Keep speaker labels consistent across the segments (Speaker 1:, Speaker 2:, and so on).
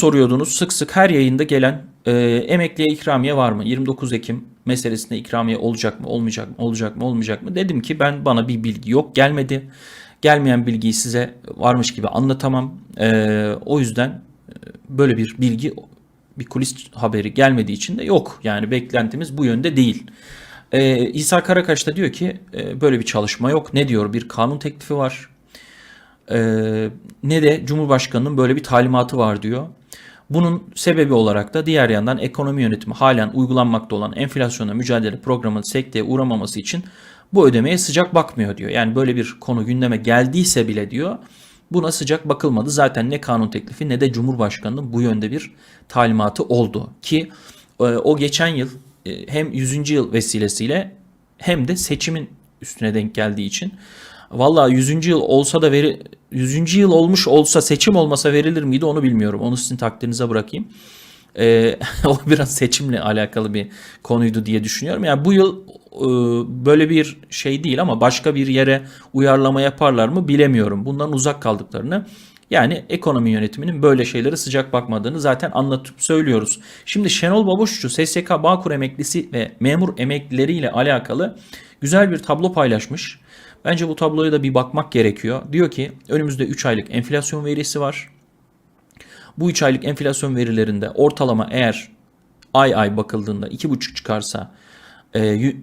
Speaker 1: soruyordunuz sık sık her yayında gelen e, emekliye ikramiye var mı? 29 Ekim meselesinde ikramiye olacak mı, olmayacak mı, olacak mı, olmayacak mı? Dedim ki ben bana bir bilgi yok gelmedi. Gelmeyen bilgiyi size varmış gibi anlatamam. E, o yüzden e, böyle bir bilgi, bir kulis haberi gelmediği için de yok. Yani beklentimiz bu yönde değil. E, İsa Karakaş da diyor ki e, böyle bir çalışma yok. Ne diyor? Bir kanun teklifi var. Ee, ne de Cumhurbaşkanı'nın böyle bir talimatı var diyor. Bunun sebebi olarak da diğer yandan ekonomi yönetimi halen uygulanmakta olan enflasyona mücadele programının sekteye uğramaması için bu ödemeye sıcak bakmıyor diyor. Yani böyle bir konu gündeme geldiyse bile diyor buna sıcak bakılmadı. Zaten ne kanun teklifi ne de Cumhurbaşkanı'nın bu yönde bir talimatı oldu. Ki e, o geçen yıl e, hem 100. yıl vesilesiyle hem de seçimin üstüne denk geldiği için Valla 100. yıl olsa da veri 100. yıl olmuş olsa seçim olmasa verilir miydi onu bilmiyorum. Onu sizin takdirinize bırakayım. Ee, o biraz seçimle alakalı bir konuydu diye düşünüyorum. Yani bu yıl e, böyle bir şey değil ama başka bir yere uyarlama yaparlar mı bilemiyorum. Bundan uzak kaldıklarını yani ekonomi yönetiminin böyle şeylere sıcak bakmadığını zaten anlatıp söylüyoruz. Şimdi Şenol Babuşçu SSK Bağkur emeklisi ve memur emeklileriyle alakalı güzel bir tablo paylaşmış. Bence bu tabloya da bir bakmak gerekiyor. Diyor ki önümüzde 3 aylık enflasyon verisi var. Bu 3 aylık enflasyon verilerinde ortalama eğer ay ay bakıldığında 2,5 çıkarsa e, e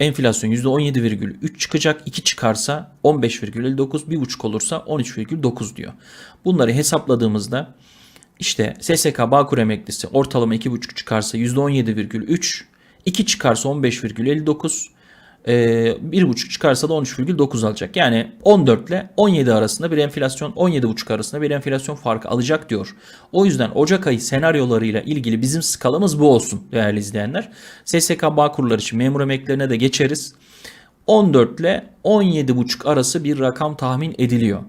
Speaker 1: enflasyon %17,3 çıkacak. 2 çıkarsa 15,59, 1,5 olursa 13,9 diyor. Bunları hesapladığımızda işte SSK Bağkur emeklisi ortalama 2,5 çıkarsa %17,3, 2 çıkarsa 15,59, e, ee, 1,5 çıkarsa da 13,9 alacak. Yani 14 ile 17 arasında bir enflasyon 17,5 arasında bir enflasyon farkı alacak diyor. O yüzden Ocak ayı senaryolarıyla ilgili bizim skalamız bu olsun değerli izleyenler. SSK Bağkurlar için memur emeklerine de geçeriz. 14 ile 17,5 arası bir rakam tahmin ediliyor.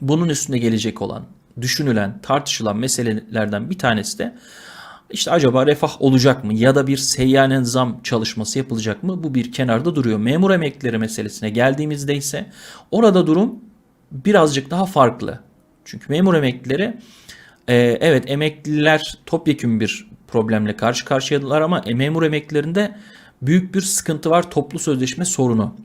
Speaker 1: Bunun üstüne gelecek olan, düşünülen, tartışılan meselelerden bir tanesi de işte acaba refah olacak mı ya da bir seyyanen zam çalışması yapılacak mı? Bu bir kenarda duruyor. Memur emeklileri meselesine geldiğimizde ise orada durum birazcık daha farklı. Çünkü memur emeklileri e, evet emekliler topyekun bir problemle karşı karşıyadılar ama e, memur emeklilerinde büyük bir sıkıntı var toplu sözleşme sorunu.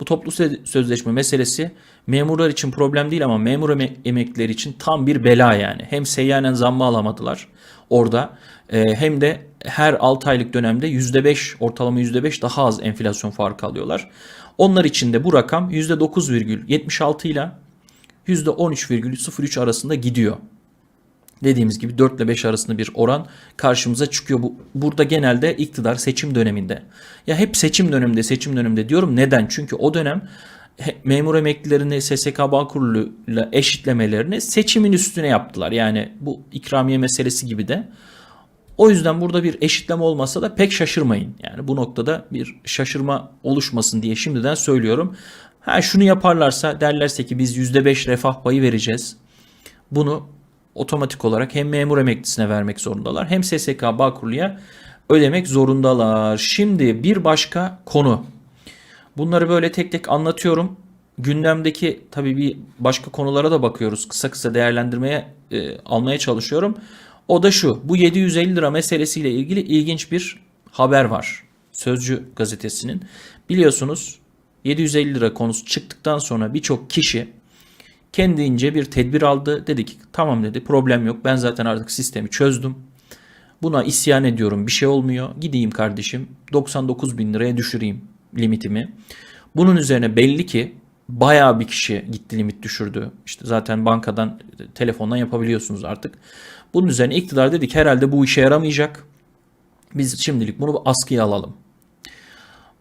Speaker 1: Bu toplu sözleşme meselesi memurlar için problem değil ama memur emeklileri için tam bir bela yani. Hem seyyanen zammı alamadılar orada e, hem de her 6 aylık dönemde %5 ortalama %5 daha az enflasyon farkı alıyorlar. Onlar için de bu rakam %9,76 ile %13,03 arasında gidiyor. Dediğimiz gibi 4 ile 5 arasında bir oran karşımıza çıkıyor. Bu, burada genelde iktidar seçim döneminde. Ya hep seçim döneminde seçim döneminde diyorum. Neden? Çünkü o dönem memur emeklilerini SSK Bağkurulu ile eşitlemelerini seçimin üstüne yaptılar. Yani bu ikramiye meselesi gibi de. O yüzden burada bir eşitleme olmasa da pek şaşırmayın. Yani bu noktada bir şaşırma oluşmasın diye şimdiden söylüyorum. Ha şunu yaparlarsa derlerse ki biz %5 refah payı vereceğiz. Bunu otomatik olarak hem memur emeklisine vermek zorundalar hem SSK Bağkurlu'ya ödemek zorundalar. Şimdi bir başka konu. Bunları böyle tek tek anlatıyorum. Gündemdeki tabii bir başka konulara da bakıyoruz. Kısa kısa değerlendirmeye e, almaya çalışıyorum. O da şu. Bu 750 lira meselesiyle ilgili ilginç bir haber var. Sözcü gazetesinin. Biliyorsunuz 750 lira konusu çıktıktan sonra birçok kişi kendince bir tedbir aldı. Dedi ki tamam dedi problem yok ben zaten artık sistemi çözdüm. Buna isyan ediyorum bir şey olmuyor. Gideyim kardeşim 99 bin liraya düşüreyim limitimi. Bunun üzerine belli ki bayağı bir kişi gitti limit düşürdü. İşte zaten bankadan telefondan yapabiliyorsunuz artık. Bunun üzerine iktidar dedik herhalde bu işe yaramayacak. Biz şimdilik bunu askıya alalım.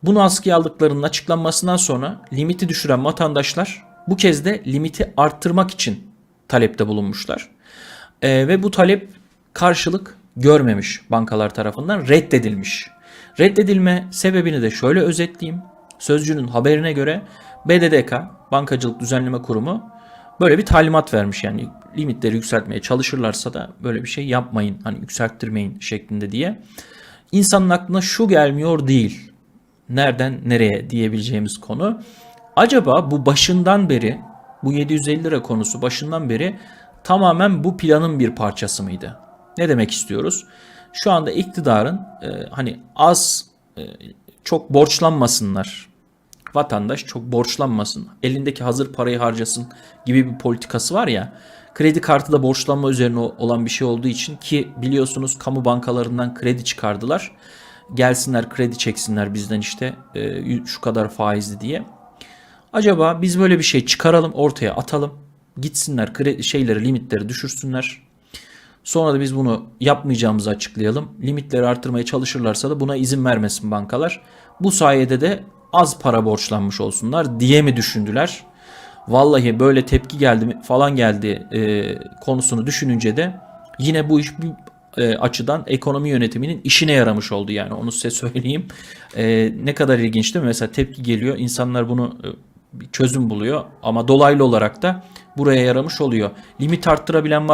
Speaker 1: Bunu askıya aldıklarının açıklanmasından sonra limiti düşüren vatandaşlar bu kez de limiti arttırmak için talepte bulunmuşlar. E, ve bu talep karşılık görmemiş bankalar tarafından reddedilmiş. Reddedilme sebebini de şöyle özetleyeyim. Sözcünün haberine göre BDDK Bankacılık Düzenleme Kurumu böyle bir talimat vermiş yani limitleri yükseltmeye çalışırlarsa da böyle bir şey yapmayın hani yükselttirmeyin şeklinde diye. İnsanın aklına şu gelmiyor değil. Nereden nereye diyebileceğimiz konu. Acaba bu başından beri bu 750 lira konusu başından beri tamamen bu planın bir parçası mıydı? Ne demek istiyoruz? Şu anda iktidarın e, hani az e, çok borçlanmasınlar. Vatandaş çok borçlanmasın. Elindeki hazır parayı harcasın gibi bir politikası var ya. Kredi kartı da borçlanma üzerine olan bir şey olduğu için ki biliyorsunuz kamu bankalarından kredi çıkardılar. Gelsinler kredi çeksinler bizden işte e, şu kadar faizli diye. Acaba biz böyle bir şey çıkaralım ortaya atalım. Gitsinler kredi şeyleri limitleri düşürsünler. Sonra da biz bunu yapmayacağımızı açıklayalım. Limitleri artırmaya çalışırlarsa da buna izin vermesin bankalar. Bu sayede de az para borçlanmış olsunlar diye mi düşündüler? Vallahi böyle tepki geldi falan geldi e, konusunu düşününce de yine bu iş bir e, açıdan ekonomi yönetiminin işine yaramış oldu yani onu size söyleyeyim. E, ne kadar ilginç değil mi? Mesela tepki geliyor insanlar bunu e, bir çözüm buluyor ama dolaylı olarak da buraya yaramış oluyor. Limit arttırabilen var